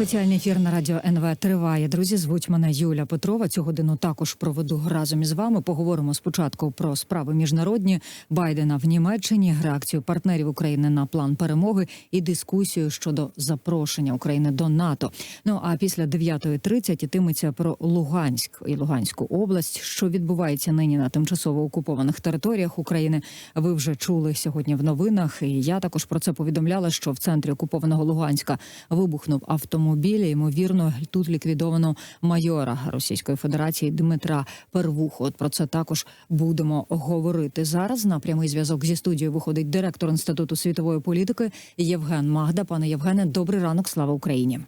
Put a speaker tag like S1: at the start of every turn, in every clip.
S1: Спеціальний ефір на радіо НВ триває. Друзі, звуть мене Юля Петрова. Цю годину також проведу разом із вами. Поговоримо спочатку про справи міжнародні Байдена в Німеччині, реакцію партнерів України на план перемоги і дискусію щодо запрошення України до НАТО. Ну а після 9.30 йтиметься про Луганськ і Луганську область, що відбувається нині на тимчасово окупованих територіях України. Ви вже чули сьогодні в новинах. І я також про це повідомляла, що в центрі окупованого Луганська вибухнув автомобіль. Ймовірно, тут ліквідовано майора Російської Федерації Дмитра Первуху. От про це також будемо говорити зараз. На прямий зв'язок зі студією виходить директор інституту світової політики Євген Магда. Пане Євгене, добрий ранок. Слава Україні.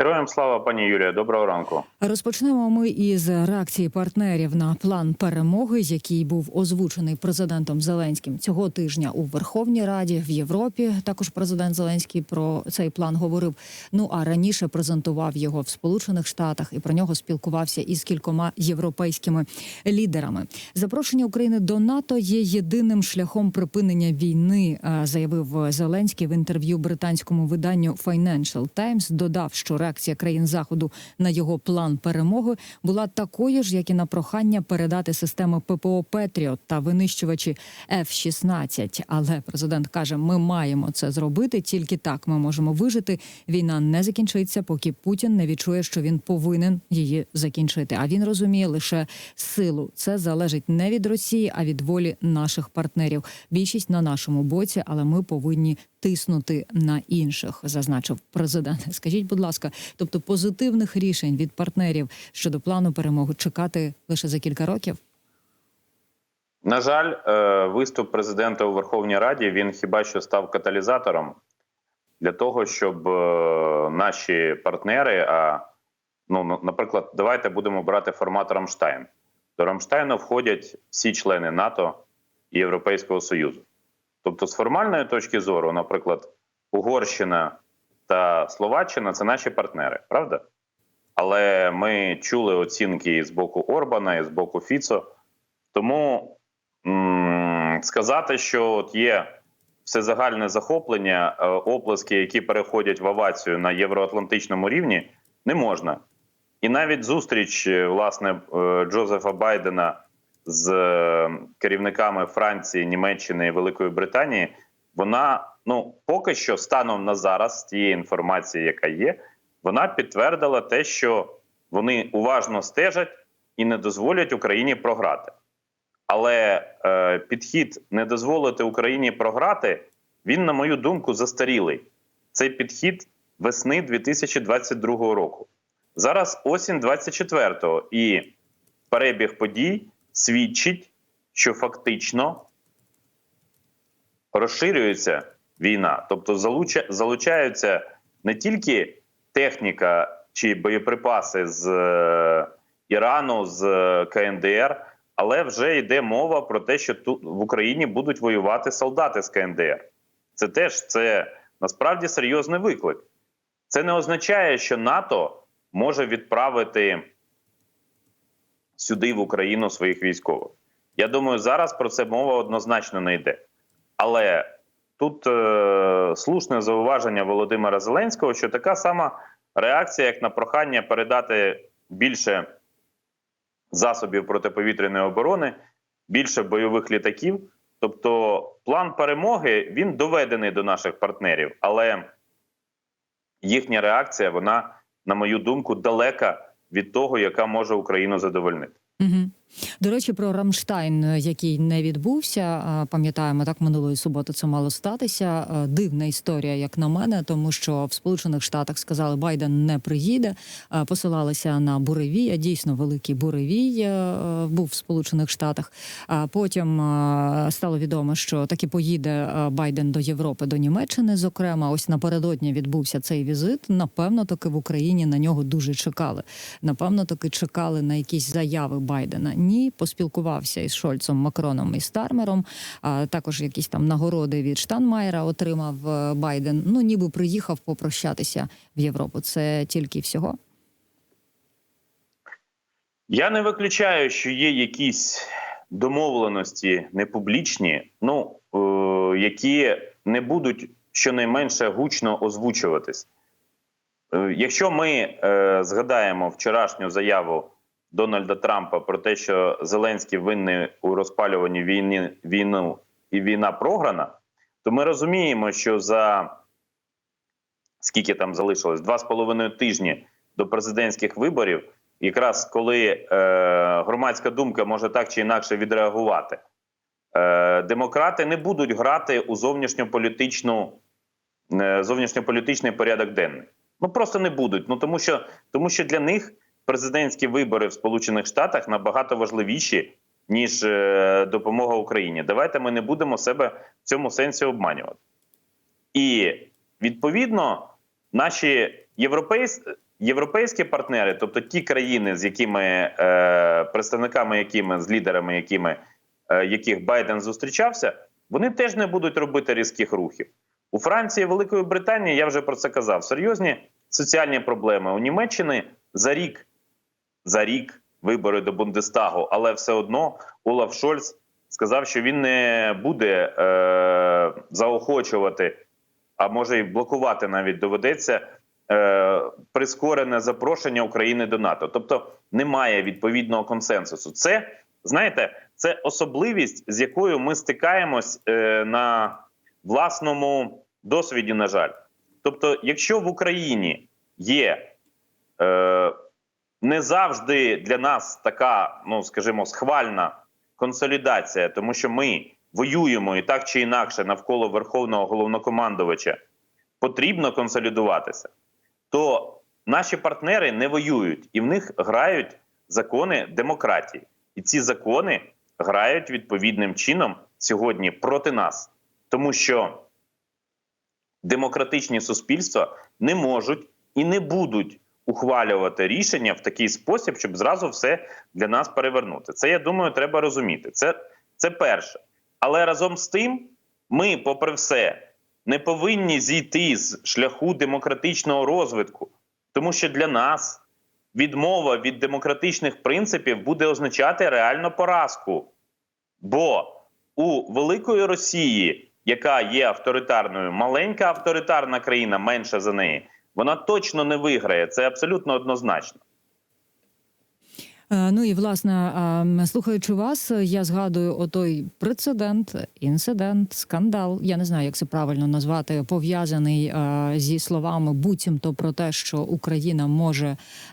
S2: Героям слава, пані Юлія. Доброго ранку.
S1: Розпочнемо ми із реакції партнерів на план перемоги, який був озвучений президентом Зеленським цього тижня у Верховній Раді в Європі. Також президент Зеленський про цей план говорив. Ну а раніше презентував його в Сполучених Штатах і про нього спілкувався із кількома європейськими лідерами. Запрошення України до НАТО є єдиним шляхом припинення війни, е, заявив Зеленський в інтерв'ю британському виданню Financial Times. Додав, що реакція країн заходу на його план перемоги була такою ж, як і на прохання передати системи ППО Петріот та винищувачі F-16. Але президент каже: ми маємо це зробити. Тільки так ми можемо вижити. Війна не закінчиться, поки Путін не відчує, що він повинен її закінчити. А він розуміє лише силу. Це залежить не від Росії, а від волі наших партнерів. Більшість на нашому боці, але ми повинні тиснути на інших, зазначив президент. Скажіть, будь ласка, тобто позитивних рішень від партнерів щодо плану перемоги чекати лише за кілька років?
S2: На жаль, е, виступ президента у Верховній Раді він хіба що став каталізатором для того, щоб е, наші партнери, а ну наприклад, давайте будемо брати формат Рамштайн. До Рамштайну входять всі члени НАТО і Європейського Союзу. Тобто, з формальної точки зору, наприклад, Угорщина та Словаччина це наші партнери, правда? Але ми чули оцінки з боку Орбана, і з боку Фіцо. Тому м сказати, що от є всезагальне захоплення, е оплески, які переходять в овацію на євроатлантичному рівні, не можна. І навіть зустріч власне Джозефа Байдена з керівниками Франції, Німеччини і Великої Британії, вона ну поки що станом на зараз, тієї інформації, яка є, вона підтвердила те, що вони уважно стежать і не дозволять Україні програти. Але е, підхід не дозволити Україні програти, він, на мою думку, застарілий. Цей підхід весни 2022 року. Зараз осінь 24-го і перебіг подій свідчить, що фактично розширюється війна, тобто залучаються не тільки техніка чи боєприпаси з е, Ірану, з е, КНДР, але вже йде мова про те, що тут в Україні будуть воювати солдати з КНДР. Це теж це насправді серйозний виклик. Це не означає, що НАТО може відправити сюди в Україну своїх військових. Я думаю, зараз про це мова однозначно не йде. Але тут е, слушне зауваження Володимира Зеленського, що така сама реакція, як на прохання передати більше засобів протиповітряної оборони, більше бойових літаків. Тобто, план перемоги він доведений до наших партнерів, але їхня реакція, вона, на мою думку, далека від того, яка може Україну задовольнити.
S1: Угу. До речі, про Рамштайн, який не відбувся, пам'ятаємо, так минулої суботи це мало статися. Дивна історія, як на мене, тому що в Сполучених Штатах сказали, Байден не приїде. Посилалися на буревій. Дійсно, великий буревій був в Сполучених Штатах. А потім стало відомо, що таки поїде Байден до Європи, до Німеччини. Зокрема, ось напередодні відбувся цей візит. Напевно, таки в Україні на нього дуже чекали. Напевно, таки чекали на якісь заяви Байдена ні, поспілкувався із Шольцом, Макроном і Стармером. А також якісь там нагороди від Штанмаєра отримав Байден. Ну ніби приїхав попрощатися в Європу. Це тільки всього.
S2: Я не виключаю, що є якісь домовленості непублічні. Ну е які не будуть щонайменше гучно озвучуватись. Е, Якщо ми е, згадаємо вчорашню заяву Дональда Трампа про те, що Зеленський винний у розпалюванні війни війну і війна програна, то ми розуміємо, що за скільки там залишилось два з половиною тижні до президентських виборів, якраз коли е, громадська думка може так чи інакше відреагувати, е, демократи не будуть грати у зовнішньополітичну е, зовнішньополітичний порядок денний. Ну просто не будуть. Ну тому що тому що для них президентські вибори в Сполучених Штатах набагато важливіші ніж е, допомога Україні. Давайте ми не будемо себе в цьому сенсі обманювати. І відповідно наші європейсь... європейські партнери, тобто ті країни, з якими е, представниками, якими з лідерами, якими е, яких Байден зустрічався, вони теж не будуть робити різких рухів. У Франції, Великої Британії, я вже про це казав, серйозні соціальні проблеми. У Німеччини за рік, за рік вибори до Бундестагу, але все одно Олаф Шольц сказав, що він не буде е, заохочувати, а може і блокувати навіть доведеться е, прискорене запрошення України до НАТО. Тобто немає відповідного консенсусу. Це знаєте, це особливість, з якою ми стикаємось е, на власному досвіді, на жаль. Тобто, якщо в Україні є е, не завжди для нас така, ну скажімо, схвальна консолідація, тому що ми воюємо і так чи інакше навколо верховного головнокомандувача потрібно консолідуватися, то наші партнери не воюють і в них грають закони демократії. І ці закони грають відповідним чином сьогодні проти нас, тому що демократичні суспільства не можуть і не будуть ухвалювати рішення в такий спосіб, щоб зразу все для нас перевернути. Це я думаю, треба розуміти. Це, це перше. Але разом з тим, ми, попри все, не повинні зійти з шляху демократичного розвитку, тому що для нас відмова від демократичних принципів буде означати реальну поразку. Бо у великої Росії, яка є авторитарною, маленька авторитарна країна менша за неї, вона точно не виграє. Це абсолютно однозначно.
S1: Е, Ну і власне, ем, слухаючи вас, я згадую отой прецедент, інцидент, скандал. Я не знаю, як це правильно назвати, пов'язаний е, зі словами буцімто про те, що Україна може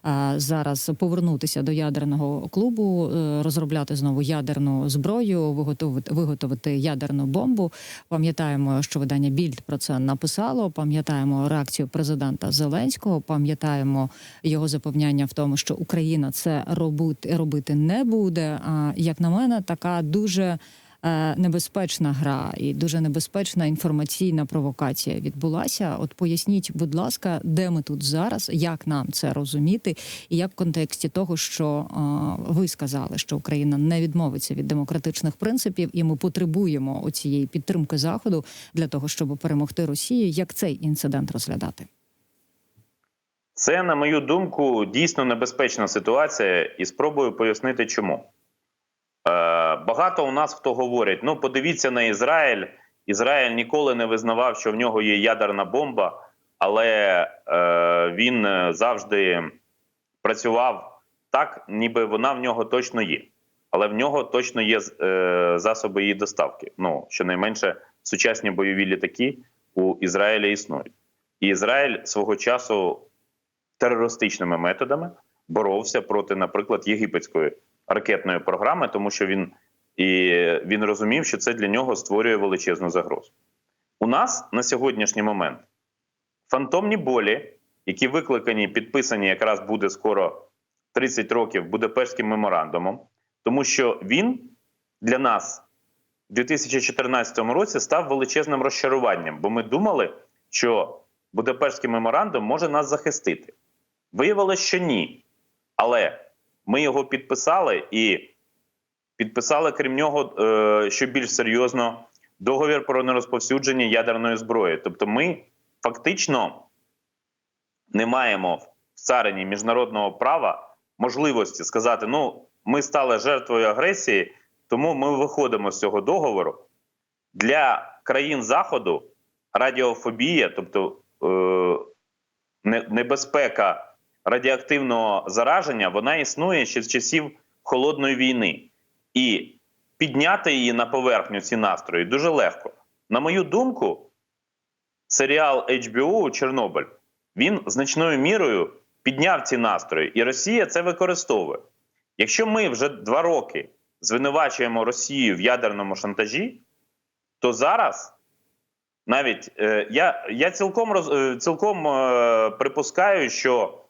S1: е, зараз повернутися до ядерного клубу, розробляти знову ядерну зброю, виготовити виготовити ядерну бомбу. Пам'ятаємо, що видання Більд про це написало. Пам'ятаємо реакцію президента Зеленського. Пам'ятаємо його запевняння в тому, що Україна це робити, робити не буде. А як на мене, така дуже е, небезпечна гра і дуже небезпечна інформаційна провокація відбулася. От поясніть, будь ласка, де ми тут зараз, як нам це розуміти, і як в контексті того, що е, ви сказали, що Україна не відмовиться від демократичних принципів, і ми потребуємо оцієї підтримки заходу для того, щоб перемогти Росію. Як цей інцидент розглядати?
S2: Це, на мою думку, дійсно небезпечна ситуація, і спробую пояснити, чому. Е, багато у нас хто говорять: ну, подивіться на Ізраїль. Ізраїль ніколи не визнавав, що в нього є ядерна бомба, але е, він завжди працював так, ніби вона в нього точно є. Але в нього точно є е, засоби її доставки. Ну, щонайменше сучасні бойові літаки у Ізраїлі існують. І Ізраїль свого часу терористичними методами боровся проти, наприклад, єгипетської ракетної програми, тому що він і він розумів, що це для нього створює величезну загрозу. У нас на сьогоднішній момент фантомні болі, які викликані, підписані якраз буде скоро 30 років Будапештським меморандумом, тому що він для нас в 2014 році став величезним розчаруванням, бо ми думали, що Будапештський меморандум може нас захистити. Виявилося, що ні. Але ми його підписали і підписали, крім нього, е, що більш серйозно, договір про нерозповсюдження ядерної зброї. Тобто, ми фактично не маємо в царині міжнародного права можливості сказати: ну, ми стали жертвою агресії, тому ми виходимо з цього договору. Для країн Заходу радіофобія, тобто е, небезпека радіоактивного зараження, вона існує ще з часів холодної війни. І підняти її на поверхню ці настрої дуже легко. На мою думку, серіал HBO Чорнобиль він значною мірою підняв ці настрої, і Росія це використовує. Якщо ми вже два роки звинувачуємо Росію в ядерному шантажі, то зараз навіть е, я, я цілком роз, е, цілком е, припускаю, що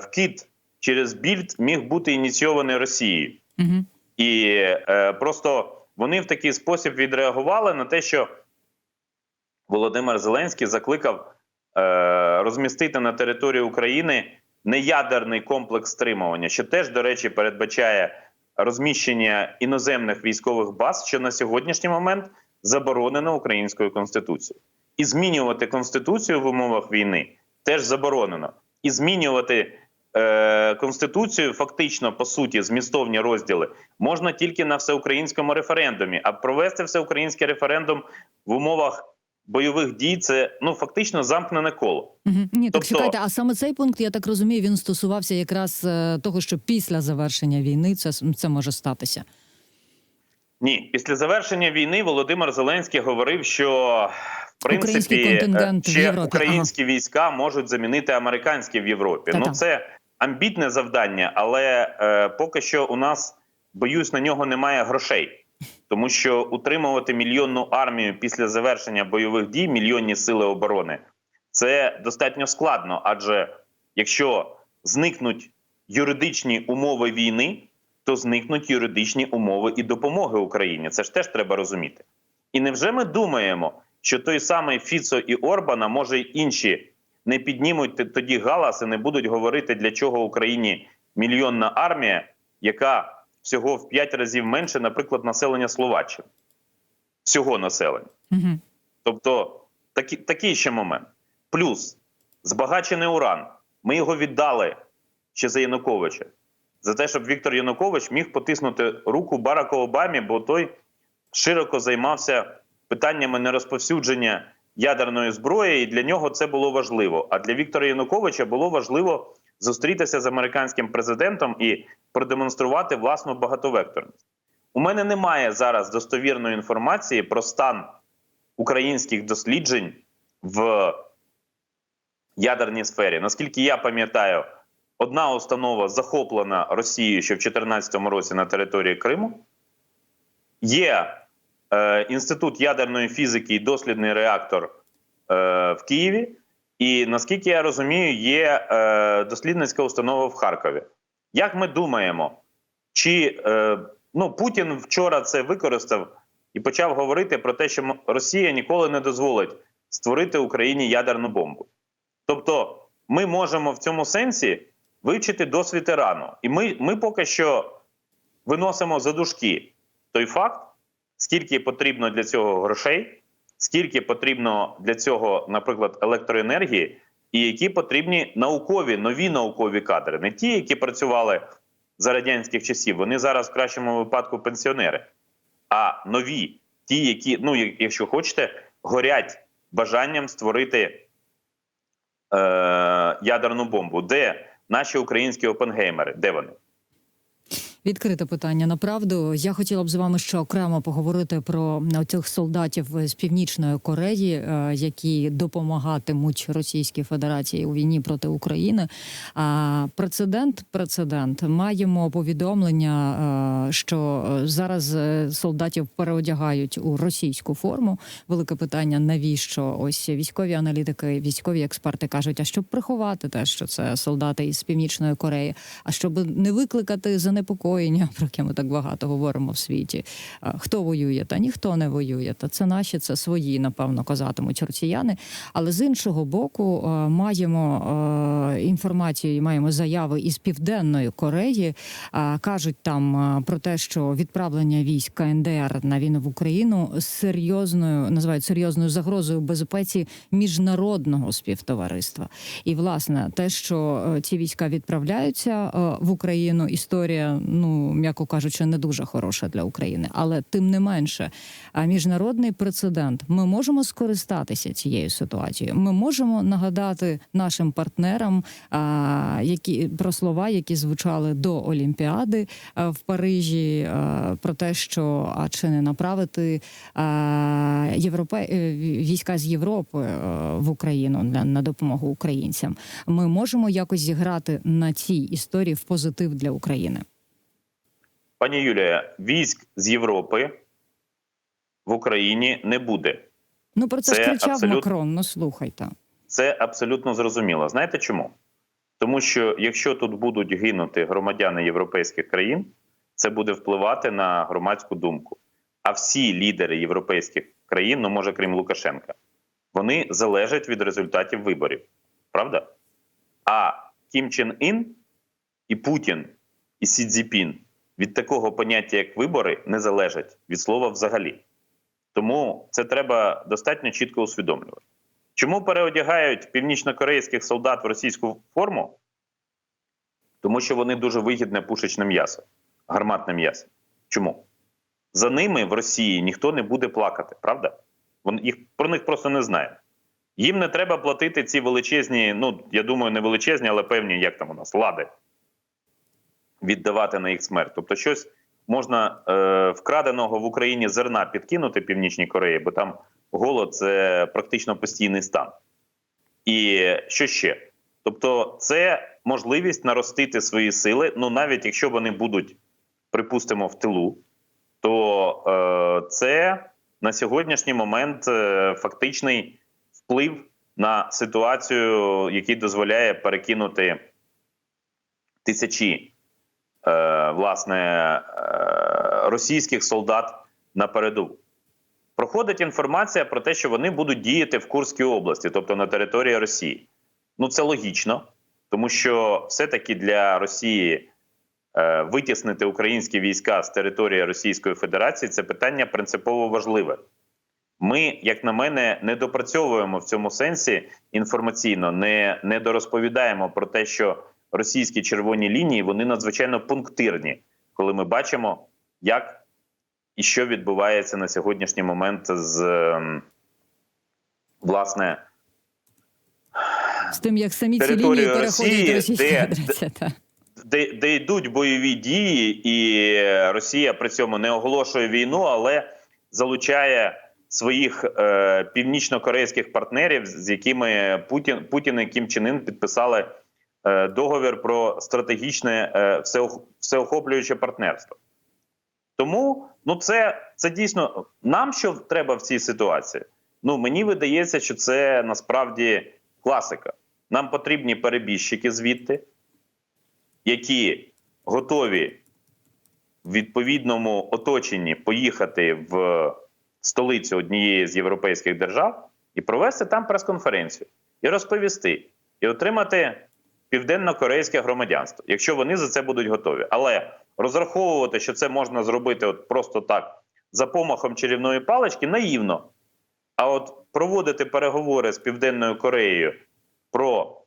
S2: вкид через більд міг бути ініційований Росією.
S1: Угу.
S2: І е, просто вони в такий спосіб відреагували на те, що Володимир Зеленський закликав е, розмістити на території України неядерний комплекс стримування, що теж, до речі, передбачає розміщення іноземних військових баз, що на сьогоднішній момент заборонено українською конституцією. І змінювати конституцію в умовах війни теж заборонено. І змінювати е, конституцію, фактично по суті, змістовні розділи можна тільки на всеукраїнському референдумі. А провести всеукраїнський референдум в умовах бойових дій це ну фактично замкнене коло.
S1: Угу. Ні, так
S2: Тобто-
S1: чекайте, а саме цей пункт, я так розумію, він стосувався якраз е, того, що після завершення війни це, це може статися.
S2: Ні, після завершення війни Володимир Зеленський говорив, що в принципі
S1: в
S2: ще українські війська можуть замінити американські в Європі.
S1: Та-та.
S2: Ну це амбітне завдання, але е, поки що у нас боюсь на нього немає грошей. Тому що утримувати мільйонну армію після завершення бойових дій, мільйонні сили оборони, це достатньо складно. Адже якщо зникнуть юридичні умови війни, то зникнуть юридичні умови і допомоги Україні. Це ж теж треба розуміти. І невже ми думаємо, що той самий Фіцо і Орбана, може й інші, не піднімуть тоді галас і не будуть говорити, для чого Україні мільйонна армія, яка всього в 5 разів менше, наприклад, населення Словаччини. Всього населення.
S1: Угу.
S2: Тобто такі, такий ще момент. Плюс збагачений уран. Ми його віддали ще за Януковича. За те, щоб Віктор Янукович міг потиснути руку Бараку Обамі, бо той широко займався питаннями нерозповсюдження ядерної зброї, і для нього це було важливо. А для Віктора Януковича було важливо зустрітися з американським президентом і продемонструвати власну багатовекторність. У мене немає зараз достовірної інформації про стан українських досліджень в ядерній сфері. Наскільки я пам'ятаю, одна установа захоплена Росією ще в 2014 році на території Криму. Є е, інститут ядерної фізики і дослідний реактор е, в Києві. І наскільки я розумію, є е, дослідницька установа в Харкові. Як ми думаємо, чи ну Путін вчора це використав і почав говорити про те, що Росія ніколи не дозволить створити Україні ядерну бомбу. Тобто, ми можемо в цьому сенсі вивчити досвід Ірану. І ми, ми поки що виносимо за дужки той факт, скільки потрібно для цього грошей, скільки потрібно для цього, наприклад, електроенергії, і які потрібні наукові, нові наукові кадри, не ті, які працювали за радянських часів. Вони зараз в кращому випадку пенсіонери, а нові, ті, які, ну, якщо хочете, горять бажанням створити е, ядерну бомбу. Де наші українські опенгеймери? Де вони?
S1: Відкрите питання. Направду я хотіла б з вами ще окремо поговорити про цих солдатів з північної Кореї, е, які допомагатимуть Російській Федерації у війні проти України. А прецедент, прецедент маємо повідомлення, е, що зараз е, солдатів переодягають у російську форму. Велике питання: навіщо ось військові аналітики, військові експерти кажуть, а щоб приховати те, що це солдати із північної Кореї, а щоб не викликати занепокоєння, про яке ми так багато говоримо в світі. Хто воює? Та ніхто не воює. Та це наші, це свої, напевно, казатимуть росіяни. Але з іншого боку, маємо інформацію, маємо заяви із південної Кореї. Кажуть там про те, що відправлення військ КНДР на війну в Україну серйозною називають серйозною загрозою безпеці міжнародного співтовариства. І власне те, що е, ці війська відправляються е, в Україну, історія ну м'яко кажучи, не дуже хороша для України. Але тим не менше, міжнародний прецедент. Ми можемо скористатися цією ситуацією. Ми можемо нагадати нашим партнерам, які про слова, які звучали до Олімпіади в Парижі, про те, що а чи не направити європе е, війська з Європи е, в Україну на допомогу українцям. Ми можемо якось зіграти на цій історії в позитив для України.
S2: Пані Юлія, військ з Європи в Україні не буде.
S1: Ну про це,
S2: Це
S1: ж кричав
S2: абсолют-
S1: Макрон. Ну слухайте.
S2: Це абсолютно зрозуміло. Знаєте чому? Тому що якщо тут будуть гинути громадяни європейських країн, це буде впливати на громадську думку. А всі лідери європейських країн, ну може крім Лукашенка, вони залежать від результатів виборів. Правда? А Кім Чен Ін і Путін і Сі Цзіпін від такого поняття, як вибори, не залежать від слова взагалі. Тому це треба достатньо чітко усвідомлювати. Чому переодягають північнокорейських солдат в російську форму? Тому що вони дуже вигідне пушечне м'ясо, гарматне м'ясо. Чому? За ними в Росії ніхто не буде плакати, правда? Вони їх про них просто не знають. Їм не треба платити ці величезні, ну я думаю, не величезні, але певні, як там у нас, лади, віддавати на їх смерть. Тобто, щось можна е, вкраденого в Україні зерна підкинути Північній Кореї, бо там голод це практично постійний стан. І що ще? Тобто, це можливість наростити свої сили. Ну навіть якщо вони будуть, припустимо, в тилу, то е, це на сьогоднішній момент е, фактичний вплив на ситуацію, який дозволяє перекинути тисячі власне е, російських солдат на передову. Проходить інформація про те, що вони будуть діяти в Курській області, тобто на території Росії. Ну це логічно, тому що все-таки для Росії е, витіснити українські війська з території Російської Федерації це питання принципово важливе. Ми, як на мене, не допрацьовуємо в цьому сенсі інформаційно, не, не дорозповідаємо про те, що російські червоні лінії вони надзвичайно пунктирні, коли ми бачимо, як і що відбувається на сьогоднішній момент з ем, власне
S1: З тим, як самі ці лінії переходять
S2: Росії,
S1: до Російської
S2: де-
S1: Федерації.
S2: де, де йдуть бойові дії, і Росія при цьому не оголошує війну, але залучає своїх е, північно-корейських партнерів, з якими Путін Путін і Кім Чен Ін підписали договір про стратегічне е, всеохоплююче партнерство. Тому ну це, це дійсно нам що треба в цій ситуації. Ну мені видається, що це насправді класика. Нам потрібні перебіжчики звідти, які готові в відповідному оточенні поїхати в столицю однієї з європейських держав і провести там прес-конференцію, і розповісти, і отримати південно-корейське громадянство, якщо вони за це будуть готові. Але розраховувати, що це можна зробити от просто так за помахом чарівної палички, наївно. А от проводити переговори з Південною Кореєю про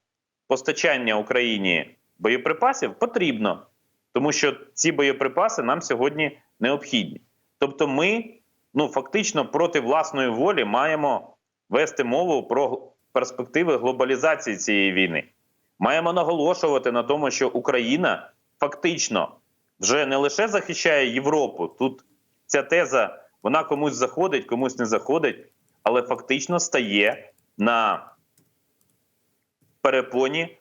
S2: постачання Україні боєприпасів потрібно, тому що ці боєприпаси нам сьогодні необхідні. Тобто, ми ну фактично проти власної волі маємо вести мову про перспективи глобалізації цієї війни. Маємо наголошувати на тому, що Україна фактично вже не лише захищає Європу. Тут ця теза вона комусь заходить, комусь не заходить, але фактично стає на перепоні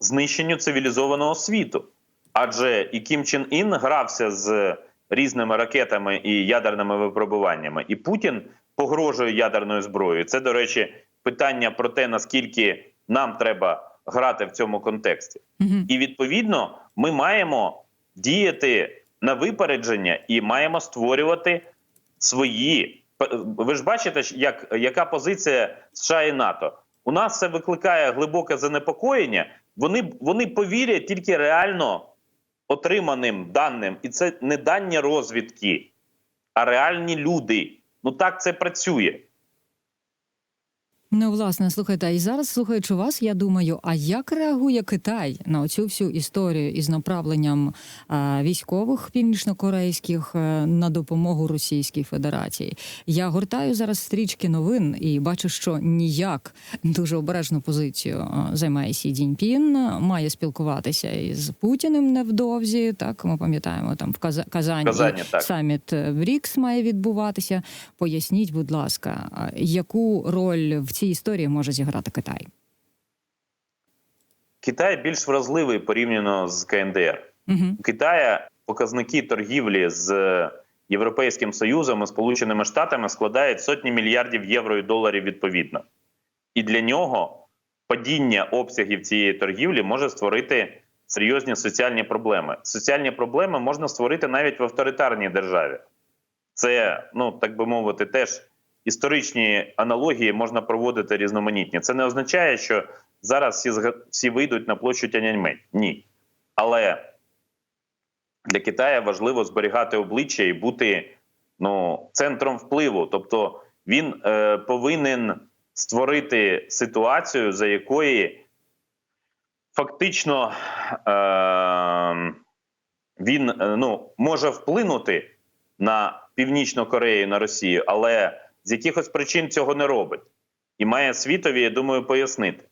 S2: знищенню цивілізованого світу. Адже і Кім Чен Ін грався з різними ракетами і ядерними випробуваннями, і Путін погрожує ядерною зброєю. Це, до речі, питання про те, наскільки нам треба грати в цьому контексті.
S1: Мгм.
S2: І відповідно ми маємо діяти на випередження і маємо створювати свої. Ви ж бачите, як, яка позиція США і НАТО? У нас це викликає глибоке занепокоєння. Вони, вони повірять тільки реально отриманим даним, і це не дані розвідки, а реальні люди. Ну так це працює.
S1: Ну, власне, слухайте, і зараз слухаючи вас, я думаю, а як реагує Китай на оцю всю історію із направленням е, військових північнокорейських е, на допомогу Російській Федерації? Я гортаю зараз стрічки новин і бачу, що ніяк дуже обережну позицію е, займає Сі Цзіньпін, має спілкуватися із Путіним невдовзі. Так ми пам'ятаємо, там в Каза- Казані,
S2: Казані, так.
S1: саміт е, БРІКС має відбуватися. Поясніть, будь ласка, яку роль в цій історії може зіграти Китай?
S2: Китай більш вразливий порівняно з КНДР.
S1: Угу.
S2: У Китаю показники торгівлі з Європейським Союзом і Сполученими Штатами складають сотні мільярдів євро і доларів відповідно. І для нього падіння обсягів цієї торгівлі може створити серйозні соціальні проблеми. Соціальні проблеми можна створити навіть в авторитарній державі. Це, ну так би мовити, теж історичні аналогії можна проводити різноманітні. Це не означає, що зараз всі, всі вийдуть на площу Тяньаньмень. Ні. Але для Китаю важливо зберігати обличчя і бути ну, центром впливу. Тобто він е, повинен створити ситуацію, за якої фактично е, він е, ну, може вплинути на Північну Корею, на Росію, але з якихось причин цього не робить. І має світові, я думаю, пояснити.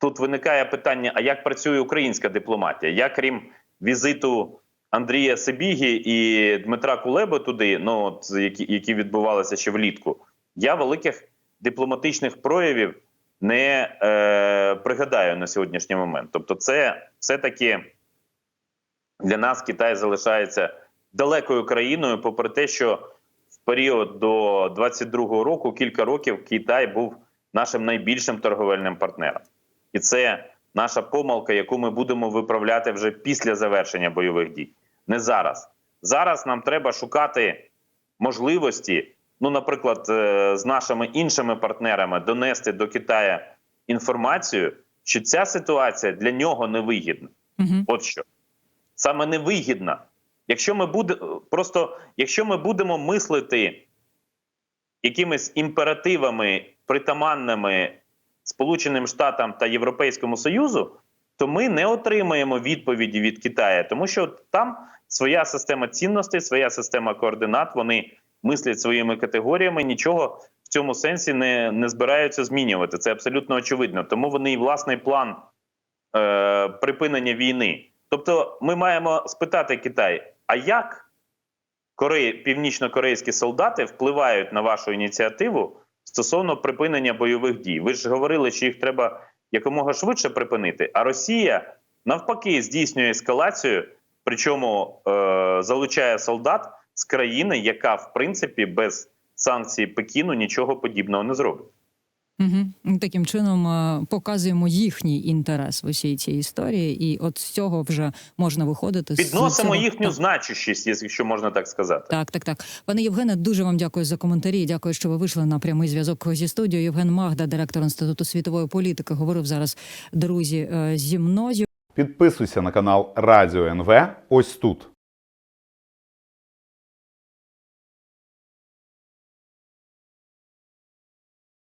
S2: Тут виникає питання: а як працює українська дипломатія? Я, крім візиту Андрія Сибігі і Дмитра Кулеби туди, ну от які, які відбувалися ще влітку, я великих дипломатичних проявів не е, пригадаю на сьогоднішній момент. Тобто, це все-таки для нас Китай залишається далекою країною, попри те, що період до 22-го року кілька років Китай був нашим найбільшим торговельним партнером. І це наша помилка, яку ми будемо виправляти вже після завершення бойових дій. Не зараз. Зараз нам треба шукати можливості, ну, наприклад, е, з нашими іншими партнерами донести до Китаю інформацію, що ця ситуація для нього невигідна.
S1: Угу.
S2: От що саме невигідна. Якщо ми буде просто, якщо ми будемо мислити якимись імперативами притаманними Сполученим Штатам та Європейському Союзу, то ми не отримаємо відповіді від Китаю, тому що там своя система цінностей, своя система координат. Вони мислять своїми категоріями, нічого в цьому сенсі не, не збираються змінювати. Це абсолютно очевидно. Тому вони і власний план е, припинення війни. Тобто, ми маємо спитати Китай: а як Кореї, північно-корейські солдати впливають на вашу ініціативу стосовно припинення бойових дій? Ви ж говорили, що їх треба якомога швидше припинити. А Росія навпаки здійснює ескалацію, причому е, залучає солдат з країни, яка в принципі без санкцій Пекіну нічого подібного не зробить.
S1: Угу. Таким чином е, показуємо їхній інтерес в усій цій історії, і от з цього вже можна виходити з
S2: Підносимо
S1: цього-
S2: їхню
S1: Так.
S2: значущість, якщо можна так сказати.
S1: Так, так, так. Пане Євгене, дуже вам дякую за коментарі. Дякую, що ви вийшли на прямий зв'язок зі студією. Євген Магда, директор Інституту світової політики, говорив зараз друзі е, зі мною.
S3: Підписуйся на канал Радіо НВ ось тут.